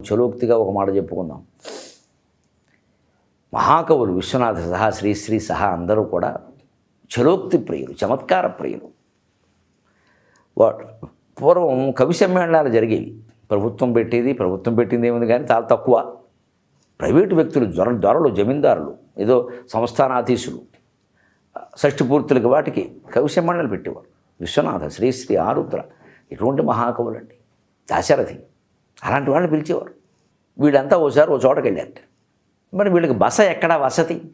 చలోక్తిగా ఒక మాట చెప్పుకుందాం. మహాకవులు విశ్వనాథ సహా శ్రీశ్రీ సహా అందరూ కూడా చలోక్తి ప్రియులు చమత్కార ప్రియులు. వా- పూర్వం కవి సమ్మేళనాలు జరిగేవి. ప్రభుత్వం పెట్టేది ప్రభుత్వం పెట్టింది ఏముంది కానీ చాలా తక్కువ. ప్రైవేటు వ్యక్తులు జ్వర దొరలు జమీందారులు ఏదో సంస్థానాధీశులు షష్ఠిపూర్తులకి వాటికి కవి సమ్మేళనాలు పెట్టేవారు. విశ్వనాథ శ్రీశ్రీ ఆరుద్ర ఇటువంటి మహాకవులండి. దాశరథి అలాంటి వాళ్ళని పిలిచేవారు. వీళ్ళంతా ఓసారి ఓ చోటకి వెళ్ళారు. మరి వీళ్ళకి బస ఎక్కడా వసతి?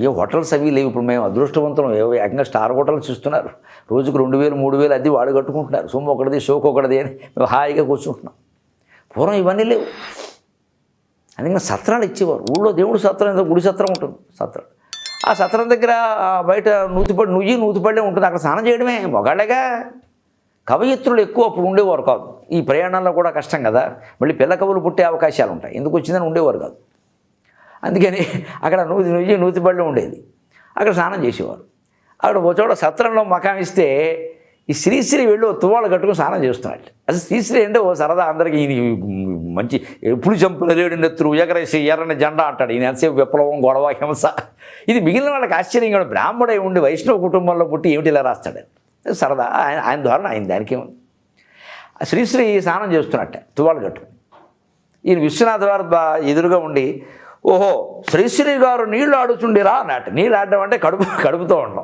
ఏ హోటల్స్ అవి లేవు. ఇప్పుడు మేము అదృష్టవంతులం. ఏవో ఏకంగా స్టార్ హోటల్స్ చూస్తున్నారు. రోజుకు రెండు వేలు మూడు వేలు అది వాడు కట్టుకుంటున్నారు. సొమ్ము ఒకటిది షోక్ ఒకటిది అని మేము హాయిగా కూర్చుంటున్నాం. పూర్వం ఇవన్నీ లేవు. అందుకని సత్రాలు ఇచ్చేవారు. ఊళ్ళో దేవుడు సత్రం ఏదో గుడి సత్రం ఉంటుంది. సత్రం. ఆ సత్రం దగ్గర బయట నూతిపడి నుయ్యి నూతిపడే ఉంటుంది. అక్కడ స్నానం చేయడమే. మొగాళ్ళగా కవయిత్రులు ఎక్కువ అప్పుడు ఉండేవారు కాదు. ఈ ప్రయాణంలో కూడా కష్టం కదా. మళ్ళీ పిల్ల కవులు పుట్టే అవకాశాలు ఉంటాయి. ఎందుకు వచ్చిందని ఉండేవారు కాదు. అందుకని అక్కడ నూతి నుయ్యి నూతిపళ్ళు ఉండేది. అక్కడ స్నానం చేసేవారు. అక్కడ ఒక చోట సత్రంలో మకాం ఇస్తే ఈ శ్రీశ్రీ వెళ్ళి ఓ తువాళ్ళు కట్టుకుని స్నానం చేస్తున్నాడు అసలు శ్రీశ్రీ అంటే ఓ సరదా అందరికీ ఈయన మంచి ఎప్పుడు చంపుల లేడు నెత్తురు ఎగరేసి ఎర్రని జెండా అంటాడు. ఈయన ఎంతసేపు విప్లవం గొడవ హింస. ఇది మిగిలిన వాళ్ళకి ఆశ్చర్యంగా బ్రాహ్మడై ఉండి వైష్ణవ కుటుంబంలో పుట్టి ఏమిటి ఇలా రాస్తాడు? సరదా. ఆయన ఆయన ద్వారా ఆయన దానికేముంది శ్రీశ్రీ స్నానం చేస్తున్నట్ట తువాళ్ళు కట్టుకుని ఈయన విశ్వనాథ వారు ఎదురుగా ఉండి ఓహో శ్రీశ్రీ గారు నీళ్ళు ఆడుచుండిరా అన్నట్టు. నీళ్ళు ఆడడం అంటే కడుపు కడుపుతో ఉండడం.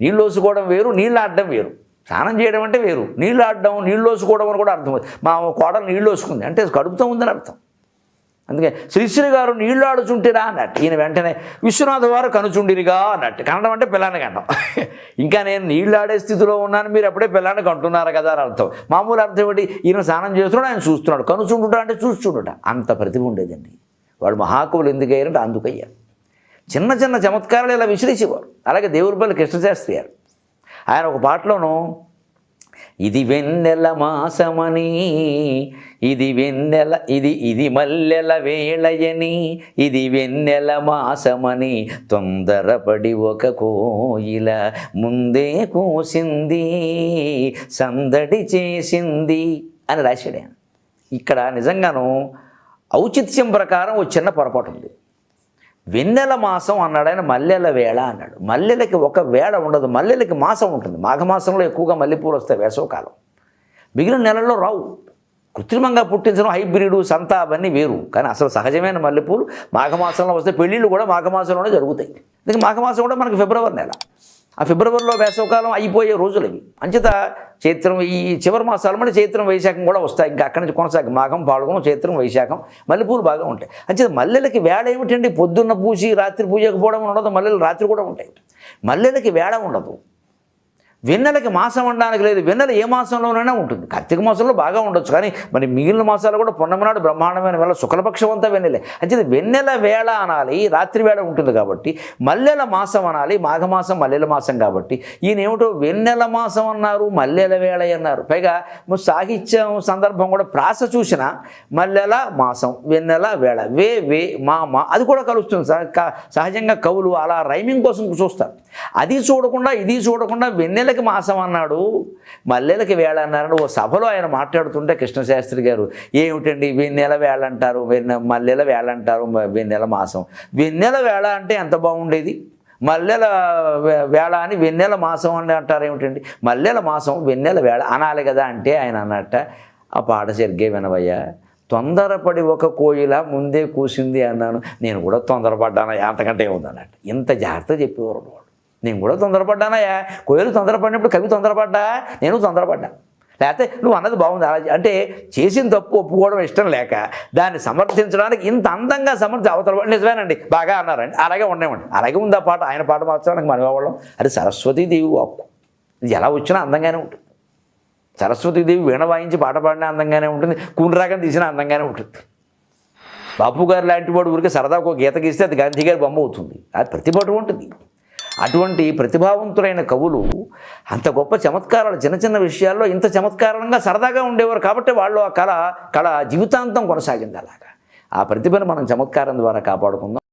నీళ్ళు వేసుకోవడం వేరు నీళ్ళు ఆడడం వేరు. స్నానం చేయడం అంటే వేరు. నీళ్ళు ఆడడం నీళ్ళు వేసుకోవడం అని కూడా అర్థం మా కోడలు నీళ్ళు వేసుకుంది అంటే కడుపుతో ఉందని అర్థం. అందుకే శ్రీశ్రీ గారు నీళ్ళు ఆడుచుంటిరా అన్నట్టు. ఈయన వెంటనే విశ్వనాథ వారు కనుచుండిరిగా అన్నట్టు. కనడం అంటే పిల్లాన్ని కనడం. ఇంకా నేను నీళ్ళు ఆడే స్థితిలో ఉన్నాను మీరు అప్పుడే పిల్లాన్ని కంటున్నారు కదా అని అర్థం. మామూలు అర్థం ఏమిటి? ఈయన స్నానం చేస్తున్నాడు ఆయన చూస్తున్నాడు. కనుచుండుట అంటే చూస్తుండుట. అంత ప్రతిభ ఉండేదండి. వాడు మహాకవులు ఎందుకు అయ్యారంటే అందుకయ్యారు. చిన్న చిన్న చమత్కారాలు ఇలా విసిరేసేవారు. అలాగే దేవుడిపల్లి కృష్ణశాస్త్రి గారు. ఆయన ఒక పాటలోనూ ఇది వెన్నెల మాసమని ఇది వెన్నెల ఇది ఇది మల్లెల వేళయని ఇది వెన్నెల మాసమని తొందరపడి ఒక కోయిల ముందే కూసింది సందడి చేసింది అని రాశాడు ఇక్కడ నిజంగాను ఔచిత్యం ప్రకారం ఒక చిన్న పొరపాటు ఉంది. వెన్నెల మాసం అన్నాడు ఆయన మల్లెల వేళ అన్నాడు. మల్లెలకి ఒక వేళ ఉండదు మల్లెలకి మాసం ఉంటుంది. మాఘమాసంలో ఎక్కువగా మల్లెపూలు వస్తాయి వేసవకాలం. మిగిలిన నెలల్లో రావు. కృత్రిమంగా పుట్టించడం హైబ్రిడ్ సంత అవన్నీ వేరు. కానీ అసలు సహజమైన మల్లెపూలు మాఘమాసంలో వస్తే పెళ్ళిళ్ళు కూడా మాఘమాసంలోనే జరుగుతాయి. ఇంకా మాఘమాసం కూడా మనకి ఫిబ్రవరి నెల. ఆ ఫిబ్రవరిలో వేసవకాలం అయిపోయే రోజులు ఇవి అంచేత చైత్రం ఈ చివరి మాసాలు మళ్ళీ చైత్రం వైశాఖం కూడా వస్తాయి. ఇంకా అక్కడి నుంచి కొనసాగి మాఘం పాల్గొనం చైత్రం వైశాఖం మల్లెపూలు బాగా ఉంటాయి. అంచేత మల్లెలకి వేళ ఏమిటండి? పొద్దున్న పూసి రాత్రి పూజకపోవడం ఉండదు. మల్లెలు రాత్రి కూడా ఉంటాయి. మల్లెలకి వేళ ఉండదు. వెన్నెలకి మాసం అనడానికి లేదు. వెన్నెల ఏ మాసంలోనైనా ఉంటుంది. కార్తీక మాసంలో బాగా ఉండొచ్చు. కానీ మరి మిగిలిన మాసాలు కూడా పొన్నమి నాడు బ్రహ్మాండమైన వేళ శుక్లపక్షం అంతా వెన్నెలే. అంటే వెన్నెల వేళ అనాలి రాత్రి వేళ ఉంటుంది కాబట్టి మల్లెల మాసం అనాలి మాఘమాసం మల్లెల మాసం కాబట్టి ఈయన ఏమిటో వెన్నెల మాసం అన్నారు మల్లెల వేళ అన్నారు. పైగా సాహిత్యం సందర్భం కూడా ప్రాస చూసిన మల్లెల మాసం వెన్నెల వేళ వే వే మా మా అది కూడా కలుస్తుంది. సహ- క- సహజంగా కవులు అలా రైమింగ్ కోసం చూస్తారు. అది చూడకుండా ఇది చూడకుండా వెన్నెల వెన్నెలకి మాసం అన్నాడు. మల్లెలకి వేళ అన్నారని ఓ సభలో ఆయన మాట్లాడుతుంటే కృష్ణశాస్త్రి గారు ఏమిటండి వెన్నెల వేళ అంటారు? మల్లెల వేళ అంటారు? వెన్నెల మాసం. వెన్నెల వేళ అంటే ఎంత బాగుండేది? మల్లెల వేళ అని వెన్నెల మాసం అని అంటారు ఏమిటండి? మల్లెల మాసం వెన్నెల వేళ అనాలి కదా అంటే ఆయన అన్నట్ట ఆ పాట సరిగ్గా వినవయ్యా. తొందరపడి ఒక కోయిల ముందే కూసింది అన్నాను. నేను కూడా తొందరపడ్డాను. అంతకంటే ఉందన్నట్టు ఇంత జాగ్రత్త చెప్పేవారు నేను కూడా తొందరపడ్డానయ్యా. కోయిలు తొందరపడినప్పుడు కవి తొందరపడ్డా? నేను తొందరపడ్డా. లేకపోతే నువ్వు అన్నది బాగుంది. అలా అంటే చేసిన తప్పు ఒప్పుకోవడం ఇష్టం లేక దాన్ని సమర్థించడానికి ఇంత అందంగా సమర్థి అవతల నిజమేనండి. బాగా అన్నారండి. అలాగే ఉండేవండి అలాగే ఉంది ఆ పాట. ఆయన పాట మాత్రం నాకు ఇవ్వడం అది సరస్వతీదేవి వాక్కు. ఇది ఎలా వచ్చినా అందంగానే ఉంటుంది. సరస్వతీదేవి వీణ వాయించి పాట పాడినా అందంగానే ఉంటుంది. కూనరాగం తీసినా అందంగానే ఉంటుంది. బాపు గారు లాంటి వాడు ఊరికి సరదాకు ఒక గీత గీస్తే అది గాంధీ గారి బొమ్మ అవుతుంది. అది ప్రతిభ ఉంటుంది. అటువంటి ప్రతిభావంతులైన కవులు అంత గొప్ప చమత్కారాలు చిన్న చిన్న విషయాల్లో ఇంత చమత్కారంగా సరదాగా ఉండేవారు కాబట్టి వాళ్ళు ఆ కళ కళ జీవితాంతం కొనసాగింది అలాగా. ఆ ప్రతిభను మనం చమత్కారం ద్వారా కాపాడుకుందాం.